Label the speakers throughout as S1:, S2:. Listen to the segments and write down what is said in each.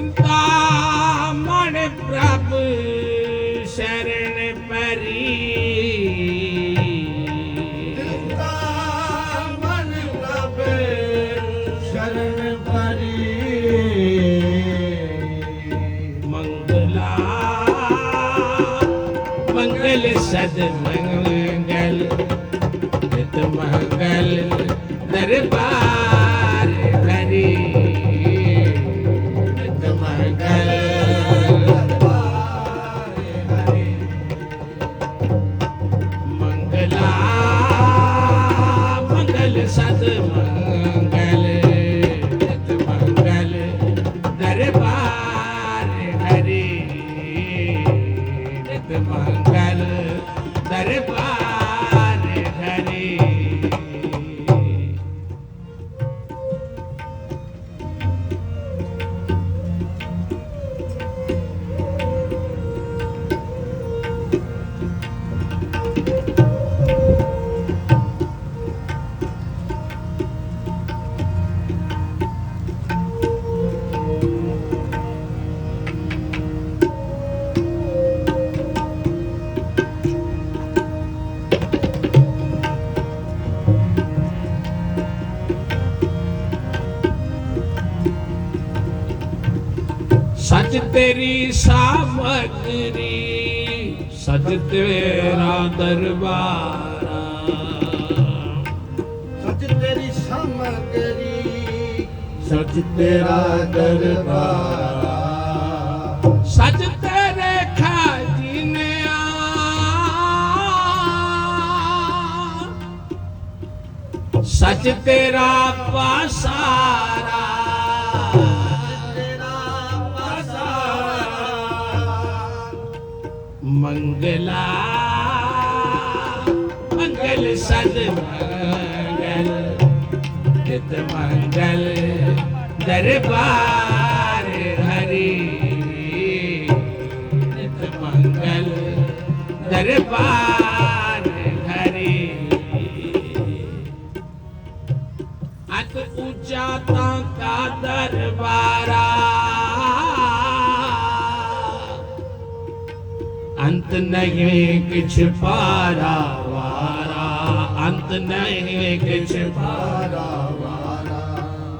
S1: ਚਿੰਤਾ ਮਨ ਪ੍ਰਭ ਸ਼ਰਨ ਪਰੀ। ਚਿੰਤਾ ਮਨ ਪ੍ਰਭ ਸ਼ਰਨ ਪਰੀ। ਮੰਗਲਾ, ਮੰਗਲ ਸਦ ਮੰਗਲ ਨਿਤ ਮੰਗਲ ਦਰਬਾਰ। ਸੱਚ ਤੇਰੀ ਸਾਮਗਰੀ ਸੱਚ ਤੇਰਾ ਦਰਬਾਰ। ਸੱਚ ਤੇਰੀ ਸਾਮਗਰੀ ਸੱਚ ਤੇਰਾ ਦਰਬਾਰ। ਸੱਚ ਤੇਰੇ ਖਾਜ਼ਿਨਿਆ ਸੱਚ ਤੇਰਾ
S2: ਪਾਸਾ
S1: ਮੰਗਲਾ ਮੰਗਲ ਸਦ ਮੰਗਲ ਨਿਤ ਮੰਗਲ ਦਰਬਾਰ ਹਰੀ ਨਿਤ ਮੰਗਲ ਦਰਬਾਰ ਨਹੀਂ ਕਿਛ ਪਾਰਾ ਵਾਰਾ ਅੰਤ ਨਹੀਂ ਕਿਛ ਪਾਰਾ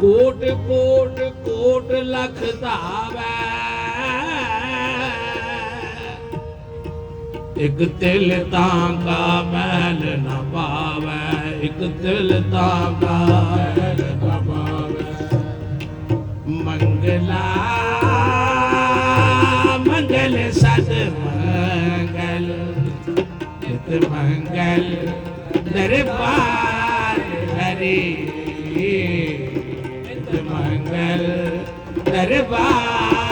S1: ਕੋਟ ਕੋਟ ਕੋਟ ਲਖ ਧਾਵੈ ਇਕ ਤਿਲ ਤਾਂ ਕਾ ਮੈਲ ਨ ਪਾਵੈ ਇਕ ਤਿਲ ਤਾਂ ਕਾ ਮੈਲ ਨ ਪਾਵੈ ਮੰਗਲਾ मंगल
S2: सद
S1: मंगल
S2: मङ्गल मंगल दरबार हरित
S1: मंगल दरबार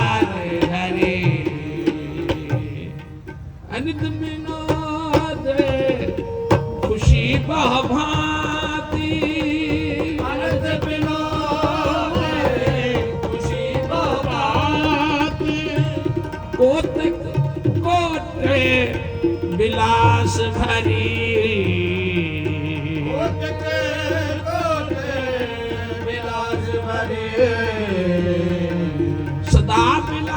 S1: ਸਦਾ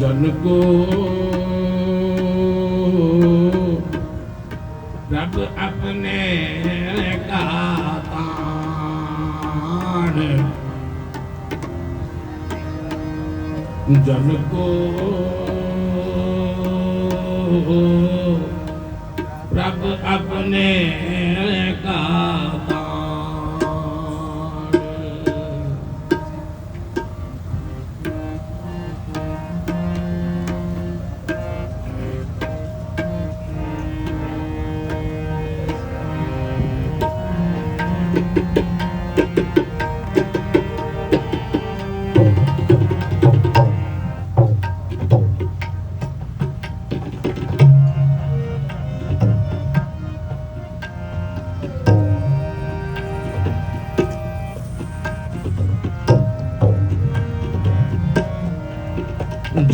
S1: ਜਨ ਕੋ ਰੱਬ ਆਪਣੇ ਕਾ ਤਾਣ ਜਨ ਕੋ ਰੱਬ ਆਪਣੇ ਕਾ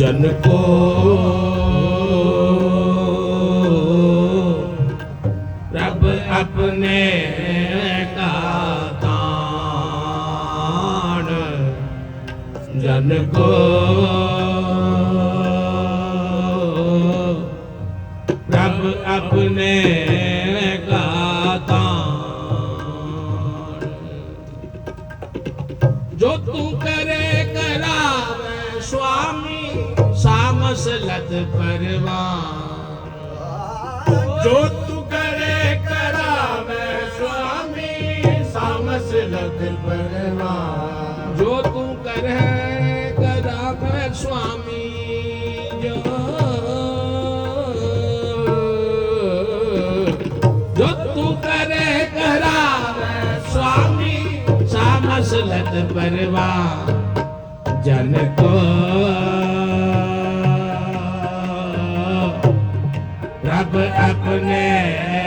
S1: जन को रब अपने का तान जन को रब अपने ਖੁਸਲਤ ਪਰਵਾਨ
S2: ਜੋ ਤੂੰ ਕਰੇ ਕਰਾਵੇ ਸੁਆਮੀ ਸਾਮਸ ਲਤ ਪਰਵਾਨ
S1: ਜੋ ਤੂੰ ਕਰੇ ਕਰਾਵੇ ਸੁਆਮੀ, ਜੋ ਤੂੰ ਕਰੇ
S2: ਕਰਾਵੇ ਸੁਆਮੀ ਸਾਮਸ ਲਤ ਪਰਵਾਨ ਜਨ ਕੋ
S1: अपने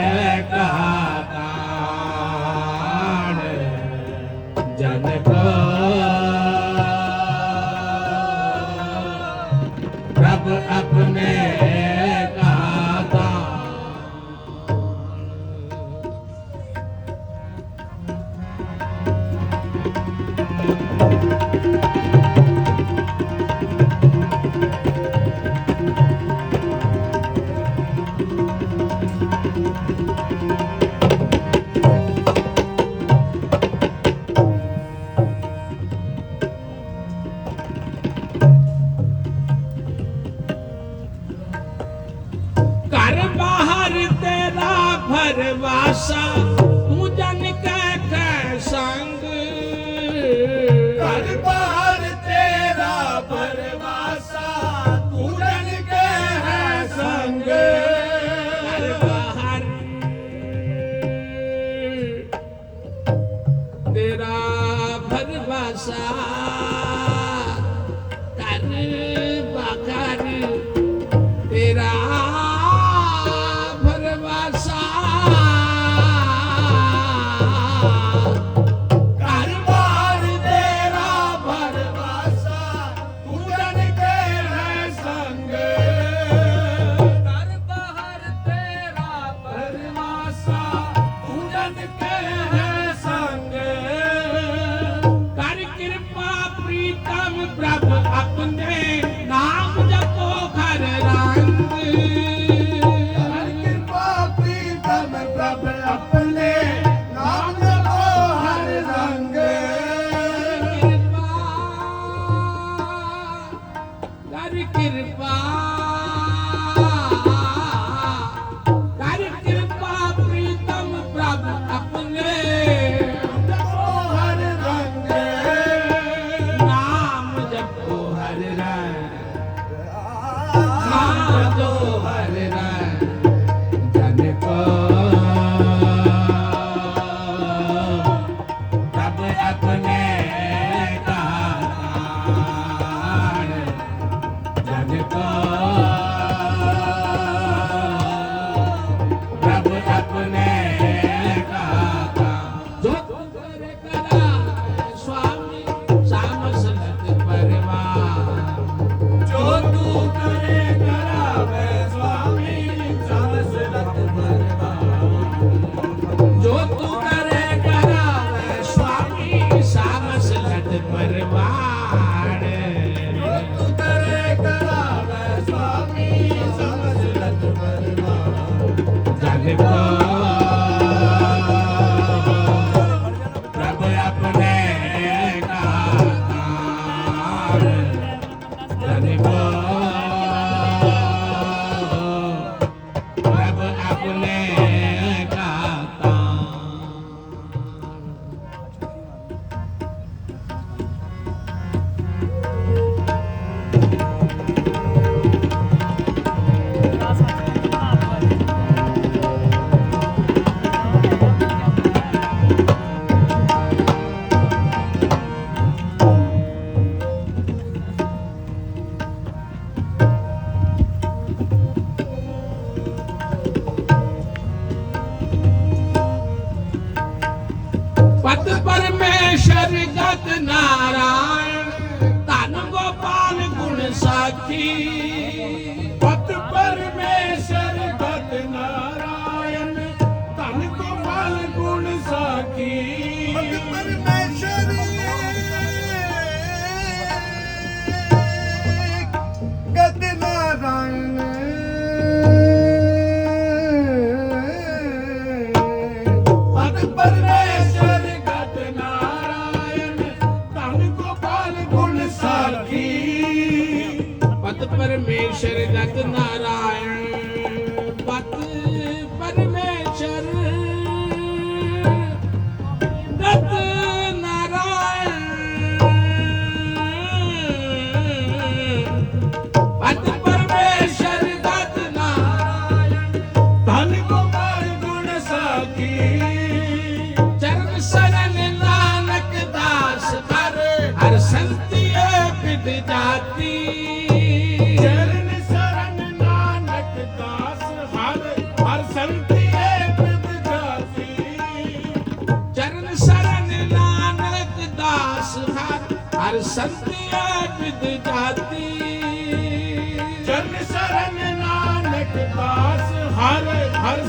S2: Hip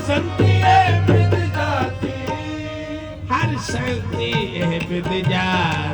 S2: संतिए विद जाति
S1: हर संतिए विद जाती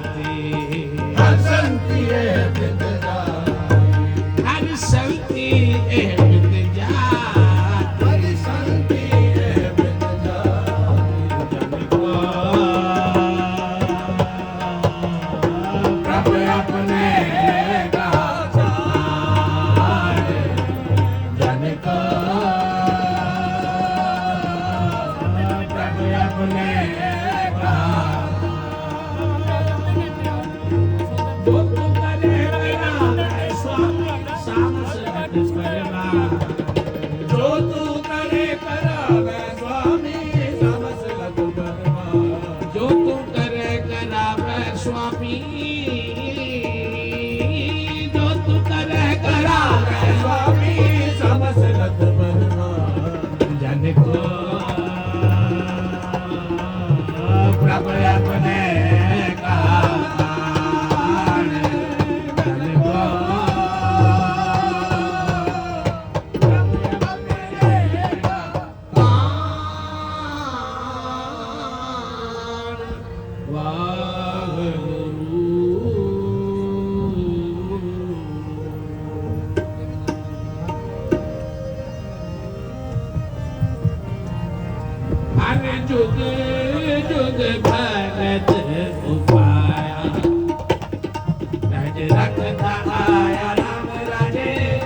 S1: ਰਾਜ ਰਖਦਾ ਆਇਆ ਰਾਮ ਰਾਜੇ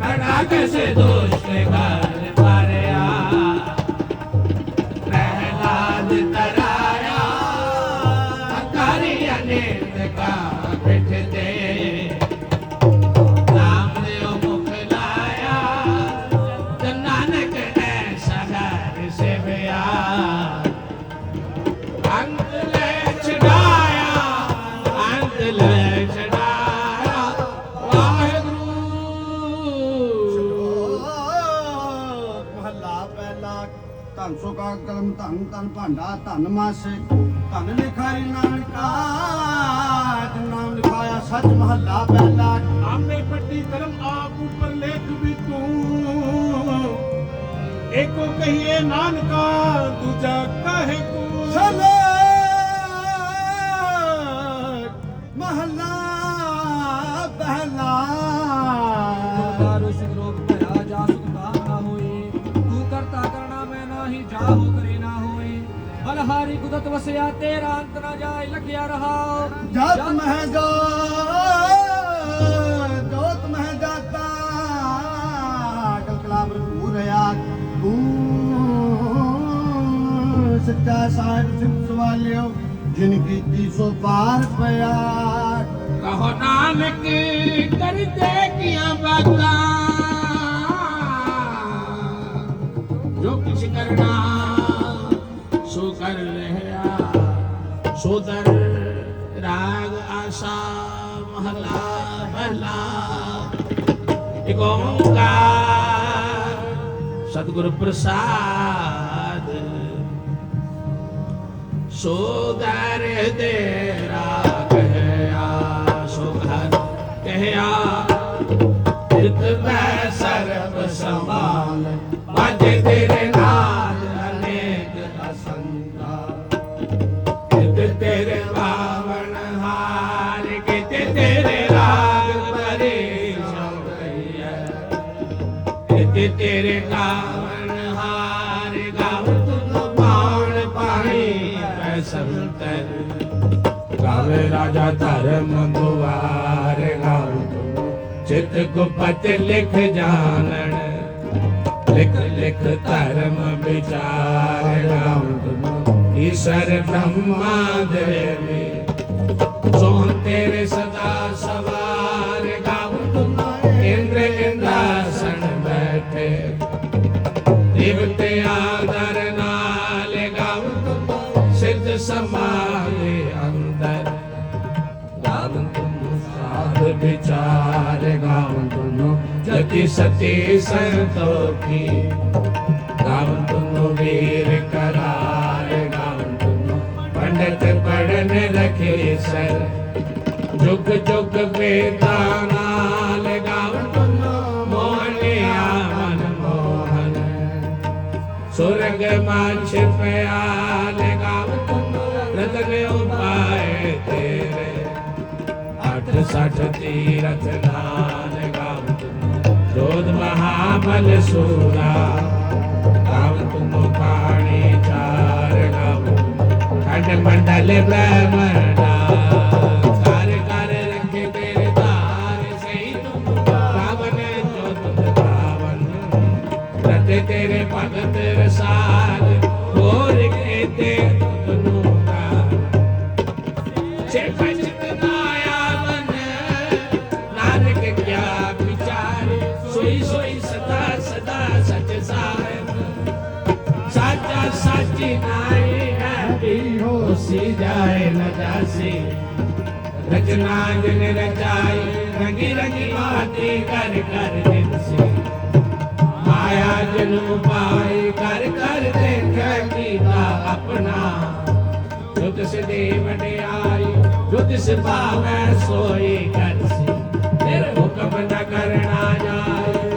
S1: ਕੜਾ ਕਸ ਦੋਸ਼
S3: ਕਲਮ ਧੰਨ ਧੰਨ ਭਾਂਡਾ ਧੰਨ ਮਾਸੇ ਧੰਨ ਲਿਖਾਰੀ ਨਾਨਕਾ ਨਾਮ ਲਿਖਾਇਆ ਸੱਚ ਮਹੱਲਾ ਪਹਿਲਾ।
S2: ਆਪੇ ਪੱਟੀ ਕਰਮ ਆਪ ਉਪਰ ਲੇਖ ਵੀ ਤੂੰ। ਏਕੋ ਕਹੀਏ ਨਾਨਕਾ ਦੂਜਾ ਕਹੇ ਕੂ
S3: ਸਲੇ ਮਹੱਲਾ ਪਹਿਲਾ।
S4: ਬਲਹਾਰੀ ਕੁਦਤ ਵਸਿਆ ਤੇਰਾ ਅੰਤ ਨਾ ਜਾਏ ਲੱਗਿਆ ਰਹਾ।
S3: ਜਤ ਮਹਿ ਜੋ ਜੋਤ ਮਹਿ ਜਾਤਾ। ਕਲ ਕਲਾਮ ਪੂਰਿਆ ਤੂੰ ਸੱਚਾ ਸਾਹਿਬ ਸਿਫਤ ਸਵਾਲਿਓ ਜਿਨ ਕੀਤੀ ਸੋ ਪਾਰ ਪਿਆ।
S1: ਕਹੋ ਨਾਨਕ ਕਰਦੇ ਕੀਆਂ ਬਾਤਾਂ? ਜੋ ਕੁਛ ਕਰਨਾ ਕਰ ਰਹਿਆ ਸੋ ਰਾਗ ਆਸਾ ਮਹਲਾ ਪਹਿਲਾ ਇਕ ਓੰਕਾਰ ਸਤਿਗੁਰ ਪ੍ਰਸਾਦ ਸੋ ਦੇ ਰਾਜਾ ਧਰਮ ਦੁਆਰ ਗਾਉ ਤੁਮ ਚਿਤ ਗੁਪਤ ਲਿਖ ਜਾਣਨ। ਲਿਖ ਲਿਖ ਧਰਮ ਵਿਚਾਰ ਗਾਉ ਤੁਮ ਈਸ਼ਰ ਬ੍ਰਹਮਾ ਦੇਵੀ ਸੋਹਣ ਤੇਰੇ ਸਦਾ ਸਵਾਰ ਗਾਉ ਤੁਮ ਇੰਦਰ ਇੰਦਾਸਨ ਬੈਠੇ। ਦੇਵਤੇ ਆਦਰ ਨਾਲ ਗਾਉ ਤੁਮ ਸਿੱਧ ਸਮਾਲੇ ਸਾਧ ਵਿਚਾਰ ਗਾਉ ਤੁਮ ਜਤੀ ਸਤੀ ਸੰਤੋਖੀ। ਗਾਉ ਤੁਮ ਵੀਰ ਕਰਾਰ ਗਾਉ ਤੁਮ ਪੰਡਤ ਪੜਨ ਰਖੇ ਸਰ। ਜੁਗ ਜੁਗ ਸਠ ਤੀਰਥ ਨਾਲ ਗਾਵ ਜੋਧ ਮਹਾਬਲ ਸੂਰਾ ਗਾਵ ਤੁਮ ਪਾਣੀ ਚਾਰ ਗਾਵ ਖੰਡ ਮੰਡਲ ਬ੍ਰਹਮਣਾ ਤੇਰੇ ਭਗਤ ਰਸਾਲ, ਹੋਰ ਕੀਤੇ ਰਚਨਾ ਜਨ ਰਚਾਈ, ਰੰਗੀ ਰੰਗੀ ਬਾਤੀ ਕਰ ਕਰ ਦਿਨਸੀ। ਮਾਇਆ ਜਨੂ ਪਾਈ, ਕਰ ਕਰ ਦੇਖੈ ਕੀਤਾ ਆਪਣਾ। ਜੋ ਤਿਸ ਦੇ ਵਡਿਆਈ ਜੋ ਤਿਸ ਭਾਵੈ ਸੋਈ ਕਰਸੀ। ਤੇਰੇ ਹੁਕਮ ਨ ਕਰਨਾ ਜਾਏ